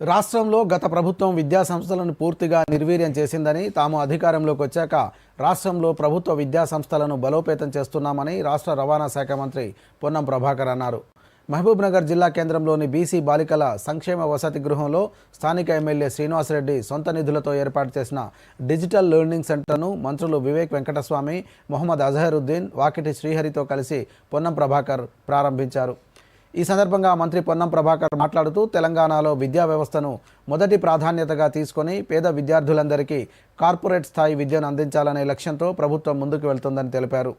రాష్ట్రంలో గత ప్రభుత్వం విద్యా సంస్థలను పూర్తిగా నిర్వీర్యం చేసిందని తాము అధికారంలోకి వచ్చాక రాష్ట్రంలో ప్రభుత్వ విద్యా సంస్థలను బలోపేతం చేస్తున్నామని రాష్ట్ర రవాణా శాఖ మంత్రి పొన్నం ప్రభాకర్ అన్నారు. మహబూబ్నగర్ జిల్లా కేంద్రంలోని బీసీ బాలికల సంక్షేమ వసతి గృహంలో స్థానిక ఎమ్మెల్యే శ్రీనివాసరెడ్డి సొంత నిధులతో ఏర్పాటు చేసిన డిజిటల్ లెర్నింగ్ సెంటర్ను మంత్రులు వివేక్ వెంకటస్వామి మొహమ్మద్ అజహరుద్దీన్ వాకిటి శ్రీహరితో కలిసి పొన్నం ప్రభాకర్ ప్రారంభించారు. ఈ సందర్భంగా మంత్రి పొన్నం ప్రభాకర్ మాట్లాడుతూ తెలంగాణలో విద్యా వ్యవస్థను మొదటి ప్రాధాన్యతగా తీసుకొని పేద విద్యార్థులందరికీ కార్పొరేట్ స్థాయి విద్యను అందించాలనే లక్ష్యంతో ప్రభుత్వం ముందుకు వెళ్తుందని తెలిపారు.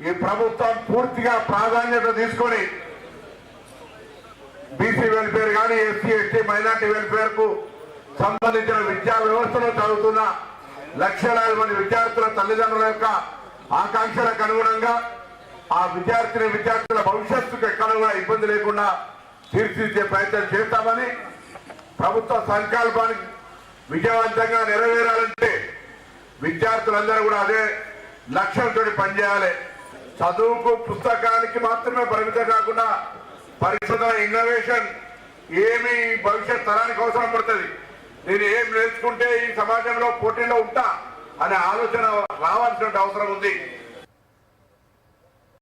ఈ ప్రభుత్వం పూర్తిగా ప్రాధాన్యత తీసుకొని బీసీ వెల్ఫేర్ కానీ ఎస్సీ ఎస్టీ మైనార్టీ వెల్ఫేర్కు సంబంధించిన విద్యా వ్యవస్థలో చదువుతున్న లక్షలాది మంది విద్యార్థుల తల్లిదండ్రుల యొక్క ఆకాంక్షలకు అనుగుణంగా ఆ విద్యార్థిని విద్యార్థుల భవిష్యత్తుకు ఎక్కడ కూడా ఇబ్బంది లేకుండా తీర్చిదిద్దే ప్రయత్నం చేస్తామని ప్రభుత్వ సంకల్పానికి విజయవంతంగా నెరవేరాలంటే విద్యార్థులందరూ కూడా అదే లక్ష్యంతో పనిచేయాలి. చదువుకు పుస్తకానికి మాత్రమే పరిమితం కాకుండా పరిశోధన ఇన్నోవేషన్ ఏమి భవిష్యత్ తరానికి అవసరం పడుతుంది. నేను ఏం నేర్చుకుంటే ఈ సమాజంలో పోటీలో ఉంటా అనే ఆలోచన రావాల్సిన అవసరం ఉంది.